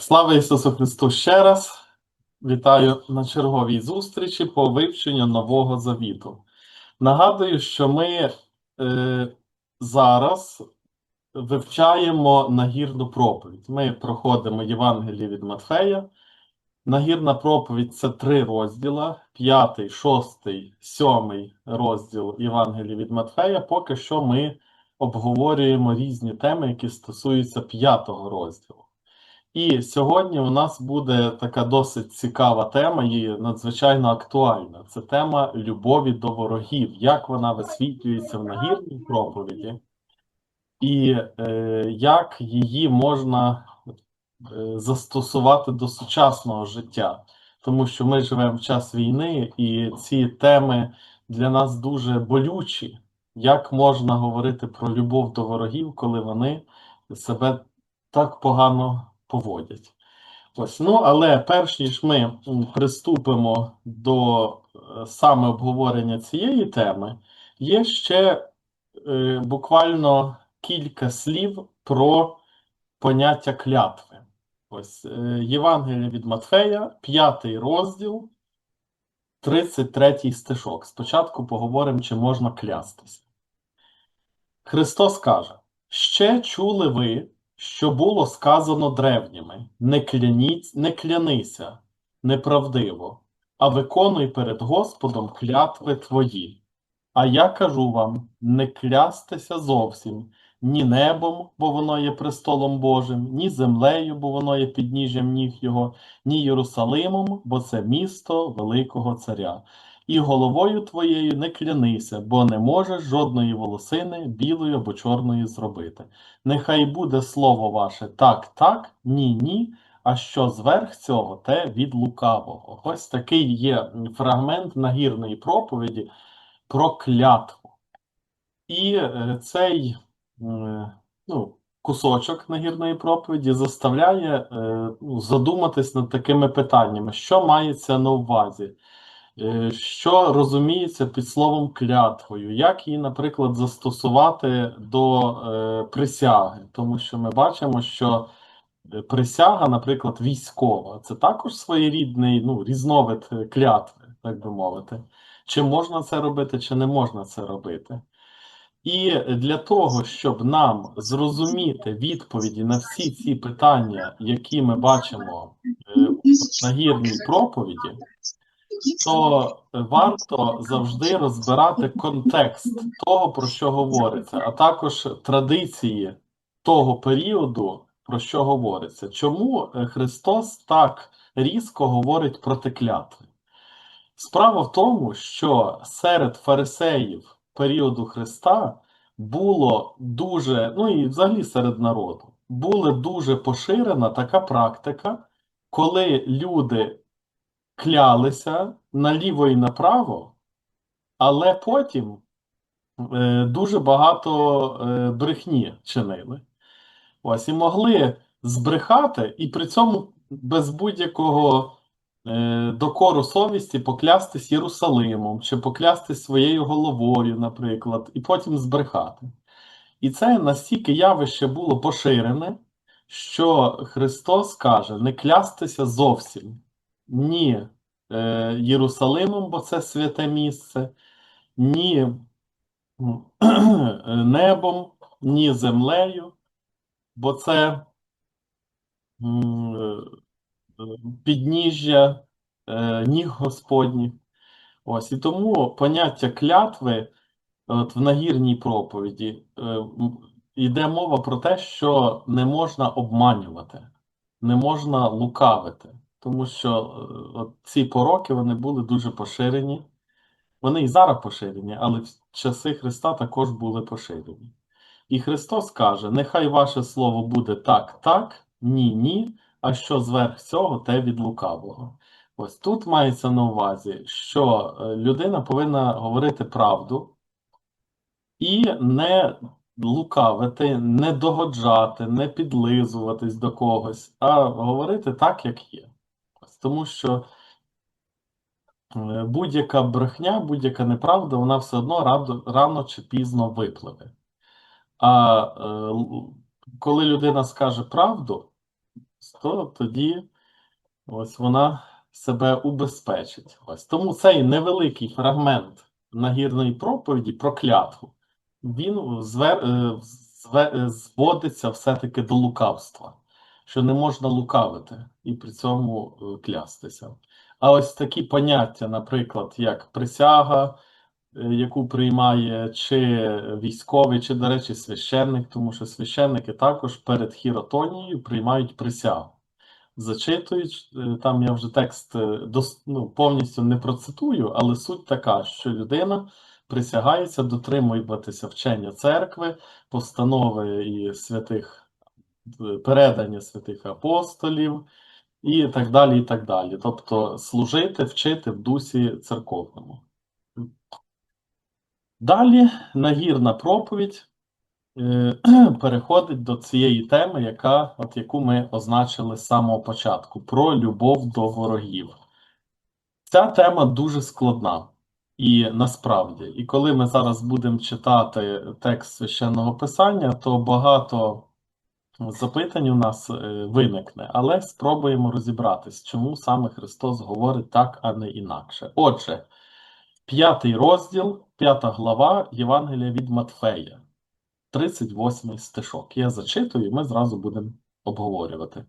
Слава Ісусу Христу ще раз. Вітаю на черговій зустрічі по вивченню Нового Завіту. Нагадую, що ми е, зараз вивчаємо нагірну проповідь. Ми проходимо Євангеліє від Матфея. Нагірна проповідь це три розділа: п'ятий, шостий, сьомий розділ Євангелії від Матфея. Поки що ми обговорюємо різні теми, які стосуються п'ятого розділу. І сьогодні у нас буде така досить цікава тема і надзвичайно актуальна. Це тема любові до ворогів, як вона висвітлюється в нагірній проповіді, і е, як її можна е, застосувати до сучасного життя. Тому що ми живемо в час війни, і ці теми для нас дуже болючі. Як можна говорити про любов до ворогів, коли вони себе так погано поводять. Ось, ну, але перш ніж ми приступимо до е, саме обговорення цієї теми, є ще е, буквально кілька слів про поняття клятви. Ось е, Євангеліє від Матфея, п'ятий розділ, 33 стишок. Спочатку поговоримо, чи можна клястися. Христос каже: Ще чули ви, що було сказано древніми: не кляніць, не клянися неправдиво, а виконуй перед Господом клятви твої. А я кажу вам: не клястися зовсім ні небом, бо воно є престолом Божим, ні землею, бо воно є підніжжям ніг його, ні Єрусалимом, бо це місто Великого Царя. І головою твоєю не клянися, бо не можеш жодної волосини білої або чорної зробити. Нехай буде слово ваше так, так, ні, ні. А що зверх цього, те від лукавого. Ось такий є фрагмент нагірної проповіді про клятву. І е, цей е, ну, кусочок нагірної проповіді заставляє е, ну, задуматись над такими питаннями, що мається на увазі. Е, Що розуміється під словом клятвою, як її, наприклад, застосувати до е, присяги, тому що ми бачимо, що е, присяга, наприклад, військова, це також своєрідний ну, різновид клятви, так би мовити. Чи можна це робити, чи не можна це робити. І для того, щоб нам зрозуміти відповіді на всі ці питання, які ми бачимо в нагірній проповіді, то варто завжди розбирати контекст того, про що говориться, а також традиції того періоду, про що говориться. Чому е, Христос так різко говорить проти клятви? Справа в тому, що серед фарисеїв періоду Христа було дуже, ну і взагалі серед народу, була дуже поширена така практика, коли люди клялися наліво і направо, але потім е, дуже багато е, брехні чинили. Ось і могли збрехати, і при цьому без будь-якого е, докору совісті поклястись Єрусалимом чи поклястись своєю головою, наприклад, і потім збрехати. І це настільки явище було поширене, що Христос каже: не клястися зовсім ні е, Єрусалимом, бо це святе місце, ні небом, ні землею, бо це е, підніжжя е, ніг Господніх. Ось і тому поняття клятви от в нагірній проповіді йде мова про те, що не можна обманювати, не можна лукавити, тому що е, от ці пороки вони були дуже поширені. Вони і зараз поширені, але в часи Христа також були поширені. І Христос каже: нехай ваше слово буде так, так, ні, ні, а що зверх цього, те від лукавого. Ось тут мається на увазі, що е, людина повинна говорити правду і не лукавити, не догоджати, не підлизуватись до когось, а говорити так, як є. Тому що е, будь-яка брехня, будь-яка неправда, вона все одно рано, рано чи пізно випливе. А е, коли людина скаже правду, то тоді ось вона себе убезпечить. Ось тому цей невеликий фрагмент нагірної проповіді про клятву, він звер, е, зве- е, зводиться все-таки до лукавства, що не можна лукавити і при цьому е, клястися. А ось такі поняття, наприклад, як присяга, е, яку приймає чи військовий, чи, до речі, священник, тому що священники також перед хіротонією приймають присягу. Зачитують, е, там я вже текст ну, повністю не процитую, але суть така, що людина присягається дотримуватися вчення церкви, постанови і святих передання святих апостолів і так далі, і так далі. Тобто служити, вчити в дусі церковному. Далі нагірна проповідь е, переходить до цієї теми, яка, от яку ми означили з самого початку, про любов до ворогів. Ця тема дуже складна. І насправді, і коли ми зараз будемо читати текст священного писання, то багато запитань у нас е, виникне, але спробуємо розібратись, чому саме Христос говорить так, а не інакше. Отже, п'ятий розділ, п'ята глава Євангелія від Матфея, 38 стишок. Я зачитую, і ми зразу будемо обговорювати.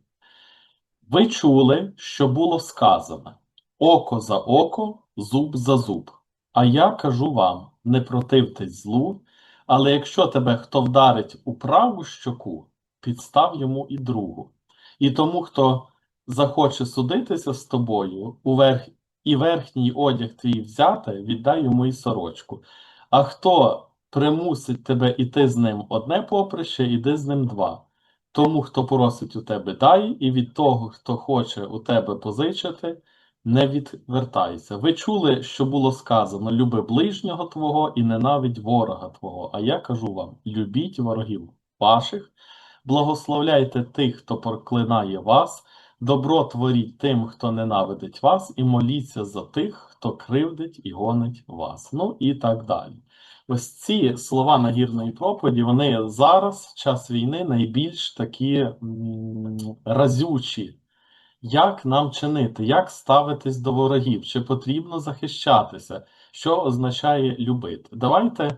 Ви чули, що було сказано: око за око, зуб за зуб. А я кажу вам: не противтесь злу, але якщо тебе хто вдарить у праву щоку, підстав йому і другу. І тому, хто захоче судитися з тобою, у і верхній одяг твій взяти, віддай йому і сорочку. А хто примусить тебе іти з ним одне поприще, іди з ним два. Тому, хто просить у тебе, дай, і від того, хто хоче у тебе позичити, не відвертайся. Ви чули, що було сказано: люби ближнього твого і ненавидь ворога твого. А я кажу вам: любіть ворогів ваших, благословляйте тих, хто проклинає вас, добро творіть тим, хто ненавидить вас, і моліться за тих, хто кривдить і гонить вас. Ну і так далі. Ось ці слова нагірної проповіді, вони зараз, в час війни, найбільш такі разючі. Як нам чинити, як ставитись до ворогів? Чи потрібно захищатися? Що означає любити? Давайте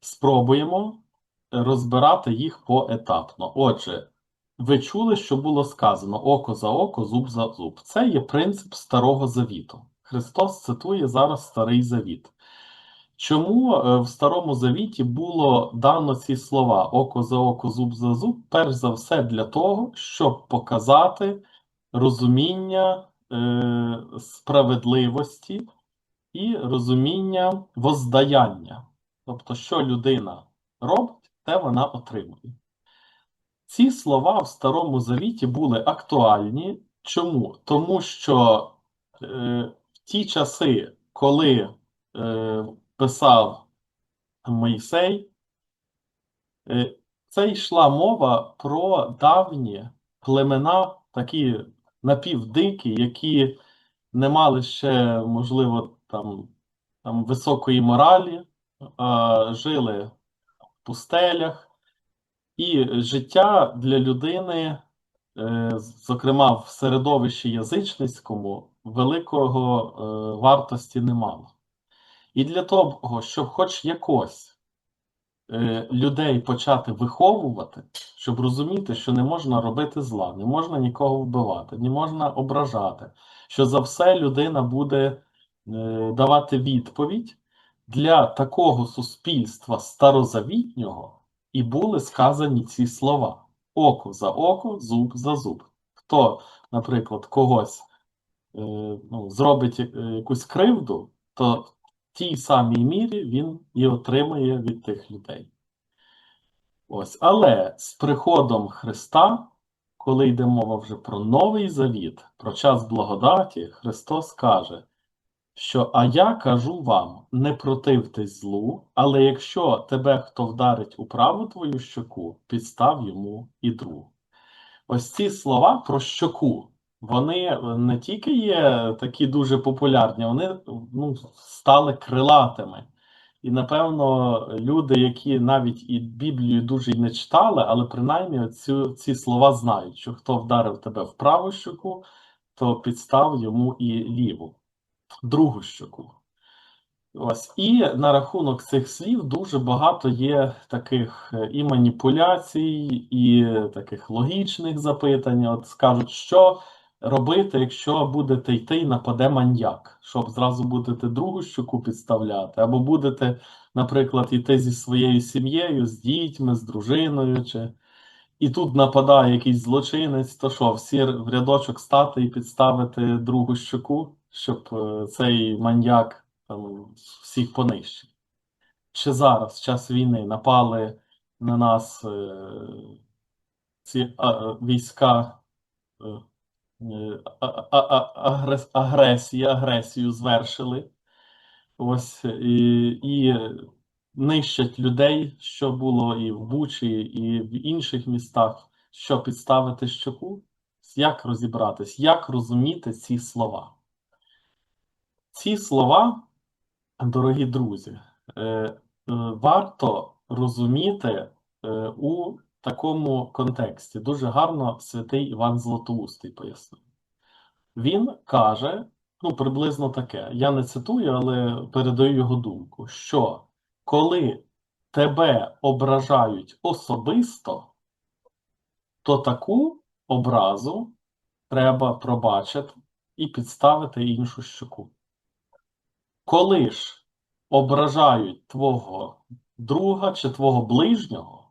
спробуємо розбирати їх поетапно. Отже, ви чули, що було сказано око за око, зуб за зуб. Це є принцип Старого Завіту. Христос цитує зараз Старий Завіт. Чому е, в Старому Завіті було дано ці слова око за око, зуб за зуб? Перш за все для того, щоб показати розуміння е, справедливості і розуміння воздаяння. Тобто, що людина робить, те вона отримує. Ці слова в Старому Завіті були актуальні. Чому? Тому що е, в ті часи, коли е, писав Мойсей, е, це йшла мова про давні племена, такі напівдикі, які не мали ще, можливо, там, там високої моралі, а жили пустелях, і життя для людини, е, зокрема в середовищі язичницькому, великого е, вартості не мало. І для того, щоб хоч якось е, людей почати виховувати, щоб розуміти, що не можна робити зла, не можна нікого вбивати, не можна ображати, що за все людина буде давати відповідь, для такого суспільства старозавітнього і були сказані ці слова: око за око, зуб за зуб. Хто, наприклад, когось е, ну, зробить е, якусь кривду, то в тій самій мірі він і отримає від тих людей. Ось. Але з приходом Христа, коли йде мова вже про новий завіт, про час благодаті, Христос каже, що а я кажу вам, не противтесь злу, але якщо тебе хто вдарить у праву твою щоку, підстав йому і другу. Ось ці слова про щоку, вони не тільки є такі дуже популярні, вони ну, стали крилатими. І, напевно, люди, які навіть і Біблію дуже й не читали, але принаймні цю, ці слова знають, що хто вдарив тебе в праву щоку, то підстав йому і ліву, другу щоку. Ось. І на рахунок цих слів дуже багато є таких е, і маніпуляцій, і таких логічних запитань. От скажуть, що робити, якщо будете йти і нападе маньяк, щоб зразу будете другу щоку підставляти, або будете, наприклад, йти зі своєю сім'єю, з дітьми, з дружиною, чи і тут нападає якийсь злочинець, то що, всі в рядочок стати і підставити другу щоку, щоб е, цей маньяк там всіх понищив. Чи зараз, в час війни, напали на нас е, ці е, війська е, е, агресії, агресію звершили. Ось і, і нищать людей, що було і в Бучі, і в інших містах, що підставити щоку, як розібратись, як розуміти ці слова. Ці слова, дорогі друзі, е, е, варто розуміти е, у такому контексті. Дуже гарно святий Іван Златоустий пояснив. Він каже, ну, приблизно таке. Я не цитую, але передаю його думку, що коли тебе ображають особисто, то таку образу треба пробачити і підставити іншу щоку. Коли ж ображають твого друга чи твого ближнього,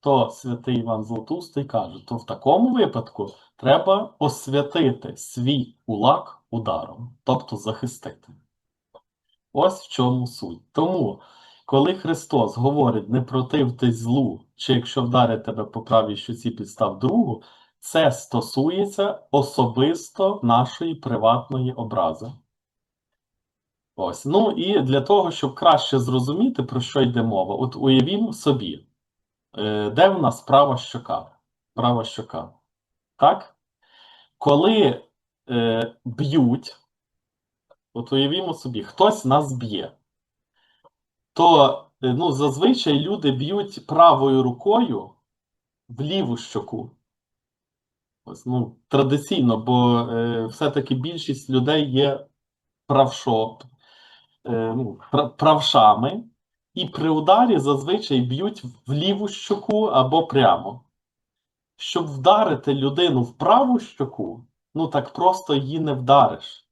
то святий Іван Златоустий каже, то в такому випадку треба освятити свій кулак ударом, тобто захистити. Ось в чому суть. Тому, коли Христос говорить не противтесь злу, чи якщо вдарить тебе по правій щоці підстав другу, це стосується особисто нашої приватної образи. Ось. Ну і для того, щоб краще зрозуміти, про що йде мова, от уявімо собі, е, де в нас права щока? Права щока. Так? Коли е, б'ють, от уявімо собі, хтось нас б'є, то е, ну, зазвичай люди б'ють правою рукою в ліву щоку. Ось, ну, традиційно, бо е, все-таки більшість людей є правшо, ну, правшами, і при ударі зазвичай б'ють в ліву щоку або прямо. Щоб вдарити людину в праву щоку, ну так просто її не вдариш.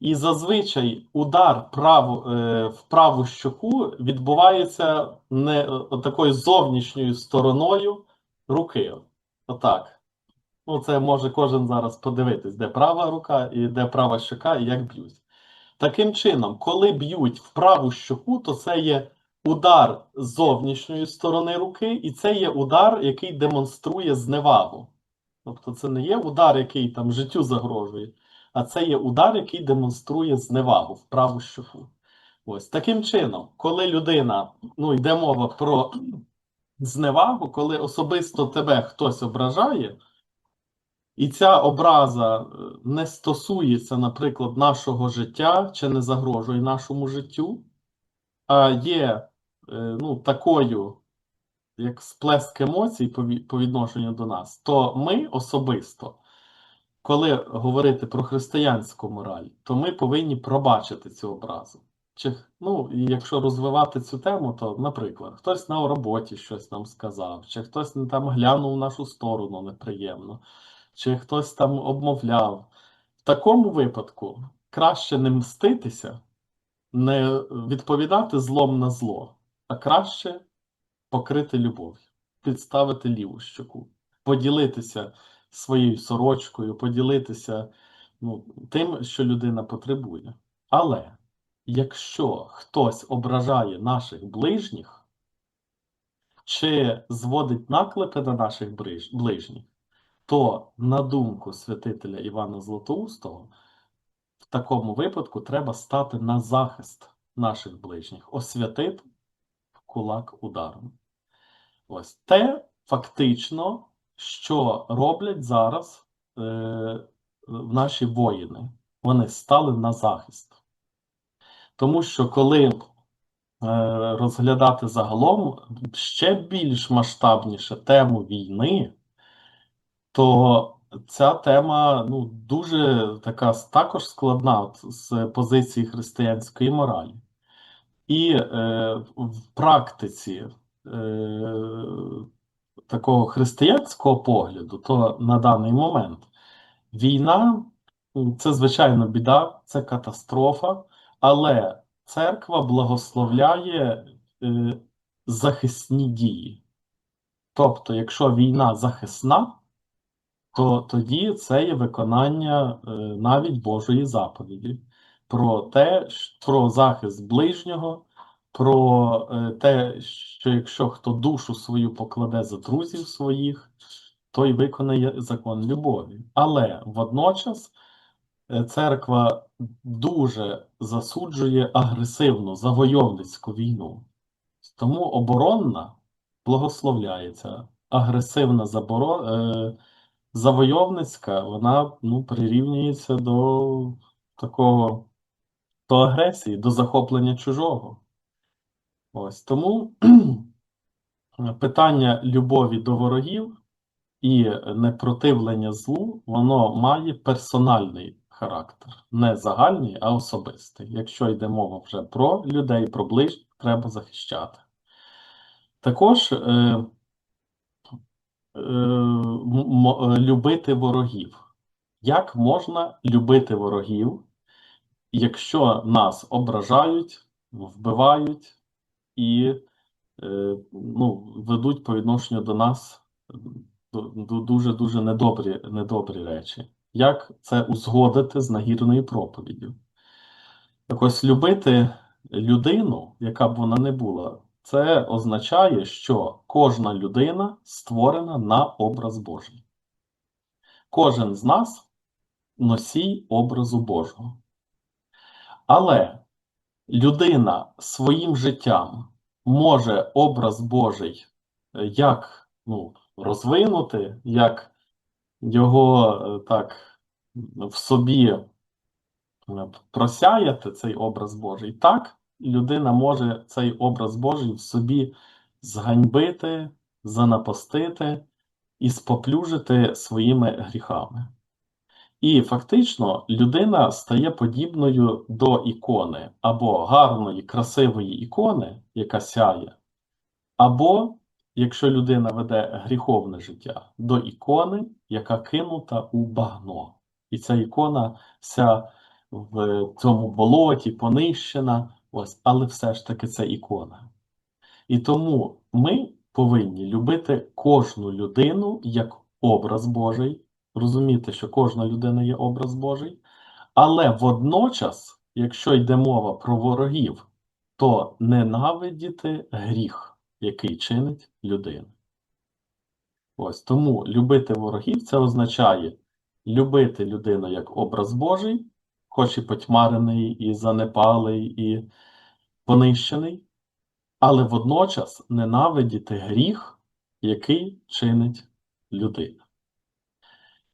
І зазвичай удар право, е, в праву щоку відбувається не е, такою зовнішньою стороною руки. Отак. Ну, це може кожен зараз подивитись, де права рука і де права щока, і як б'ють. Таким чином, коли б'ють в праву щоку, то це є удар з зовнішньої сторони руки, і це є удар, який демонструє зневагу. Тобто це не є удар, який там життю загрожує, а це є удар, який демонструє зневагу в праву щоку. Ось таким чином, коли людина, ну йде мова про зневагу, коли особисто тебе хтось ображає, і ця образа е, не стосується, наприклад, нашого життя чи не загрожує нашому життю, а є е, ну, такою, як сплеск емоцій по, відношенню до нас, то ми особисто, коли говорити про християнську мораль, то ми повинні пробачити цю образу. Чи, ну, якщо розвивати цю тему, то, наприклад, хтось на роботі щось нам сказав, чи хтось там глянув в нашу сторону неприємно, чи хтось там обмовляв. В такому випадку краще не мститися, не відповідати злом на зло, а краще покрити любов'ю, підставити ліву щоку, поділитися своєю сорочкою, поділитися ну, тим, що людина потребує. Але якщо хтось ображає наших ближніх чи зводить наклепи на наших ближніх, то, на думку святителя Івана Златоустого, в такому випадку треба стати на захист наших ближніх, освятити кулак ударом. Ось те фактично, що роблять зараз е, наші воїни. Вони стали на захист. Тому що коли розглядати загалом ще більш масштабніше тему війни, то ця тема ну, дуже така також складна от, з позиції християнської моралі. І е, в практиці е, такого християнського погляду, то на даний момент війна це звичайно біда, це катастрофа, але церква благословляє е, захисні дії. Тобто, якщо війна захисна, то тоді це є виконання е, навіть Божої заповіді про те, про захист ближнього, про е, те, що якщо хто душу свою покладе за друзів своїх, той виконає закон любові. Але водночас е, церква дуже засуджує агресивну завойовницьку війну. Тому оборонна благословляється, агресивна заборо... Завойовницька, вона ну, прирівнюється до такого до агресії, до захоплення чужого. Ось тому питання любові до ворогів і непротивлення злу, воно має персональний характер, не загальний, а особистий. Якщо йде мова вже про людей, про ближніх, треба захищати. Також е, любити ворогів. Як можна любити ворогів, якщо нас ображають, вбивають і е, ну, ведуть по відношенню до нас дуже-дуже недобрі, недобрі речі. Як це узгодити з нагірною проповіддю? Так ось любити людину, яка б вона не була, це означає, що кожна людина створена на образ Божий. Кожен з нас носій образу Божого. Але людина своїм життям може образ Божий е, як ну, розвинути, як його е, так в собі е, просяяти цей образ Божий, так людина може цей образ Божий в собі зганьбити, занапастити і споплюжити своїми гріхами. І фактично людина стає подібною до ікони, або гарної, красивої ікони, яка сяє, або, якщо людина веде гріховне життя, до ікони, яка кинута у багно. І ця ікона вся в цьому болоті, понищена, ось, але все ж таки це ікона. І тому ми повинні любити кожну людину як образ Божий розуміти, що кожна людина є образ Божий, але водночас, якщо йде мова про ворогів, то ненавидіти гріх, який чинить людина. Ось тому любити ворогів це означає любити людину як образ Божий, хоч і потьмарений, і занепалий, і понищений, але водночас ненавидіти гріх, який чинить людина.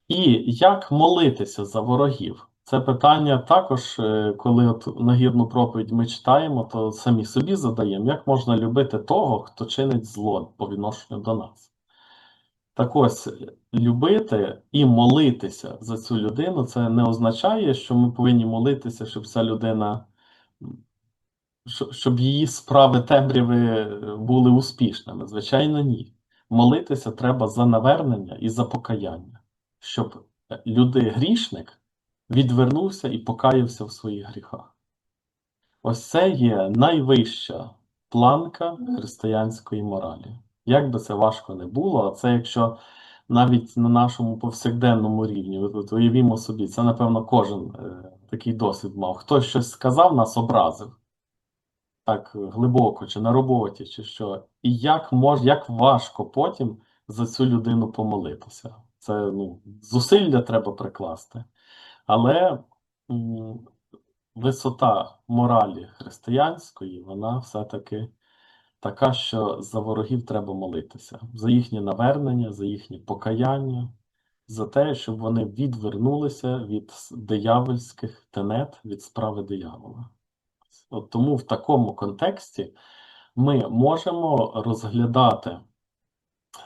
І як молитися за ворогів? Це питання також, е, коли от нагірну проповідь ми читаємо, то самі собі задаємо, як можна любити того, хто чинить зло по відношенню до нас. Так ось, любити і молитися за цю людину, це не означає, що ми повинні молитися, щоб ця людина, щоб її справи темряви були успішними. Звичайно, ні. Молитися треба за навернення і за покаяння щоб люди грішник відвернувся і покаявся в своїх гріхах. Ось це є найвища планка християнської моралі. Як би це важко не було, а це якщо навіть на нашому повсякденному рівні, от уявімо собі, це, напевно, кожен е, такий досвід мав. Хтось щось сказав, нас образив. Так глибоко, чи на роботі, чи що. І як мож, як важко потім за цю людину помолитися. Це ну, зусилля треба прикласти. Але висота моралі християнської, вона все-таки така, що за ворогів треба молитися, за їхнє навернення, за їхнє покаяння, за те, щоб вони відвернулися від диявольських тенет, від справи диявола. От тому в такому контексті ми можемо розглядати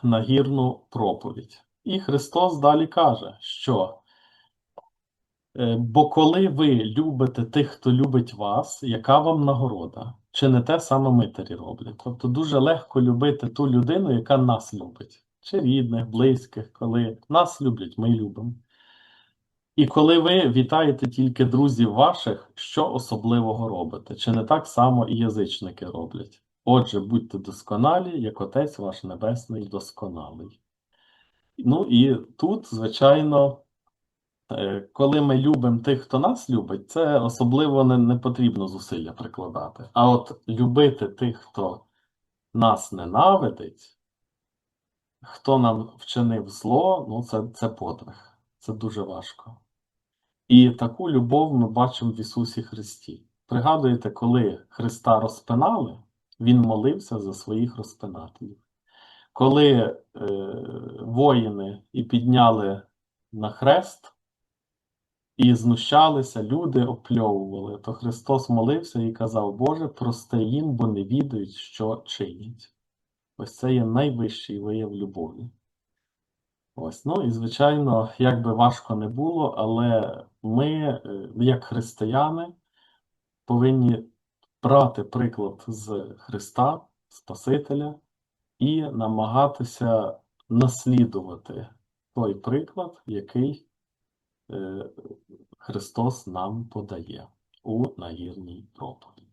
нагірну проповідь. І Христос далі каже, що е, бо коли ви любите тих, хто любить вас, яка вам нагорода? Чи не те саме митарі роблять? Тобто дуже легко любити ту людину, яка нас любить, чи рідних, близьких, коли нас люблять, ми любимо. І коли ви вітаєте тільки друзів ваших, що особливого робите? Чи не так само і язичники роблять? Отже, будьте досконалі, як Отець ваш Небесний досконалий. Ну і тут, звичайно, коли ми любимо тих, хто нас любить, це особливо не, не потрібно зусилля прикладати. А от любити тих, хто нас ненавидить, хто нам вчинив зло, ну це, це подвиг. Це дуже важко. І таку любов ми бачимо в Ісусі Христі. Пригадуєте, коли Христа розпинали, Він молився за своїх розпинателів. Коли е, воїни і підняли на хрест і знущалися, люди опльовували, то Христос молився і казав: Боже, прости їм, бо не відають, що чинять. Ось це є найвищий вияв любові. Ось, ну і звичайно, як би важко не було, але ми, е, як християни, повинні брати приклад з Христа, Спасителя, і намагатися наслідувати той приклад, який Е, Христос нам подає у нагірній проповіді.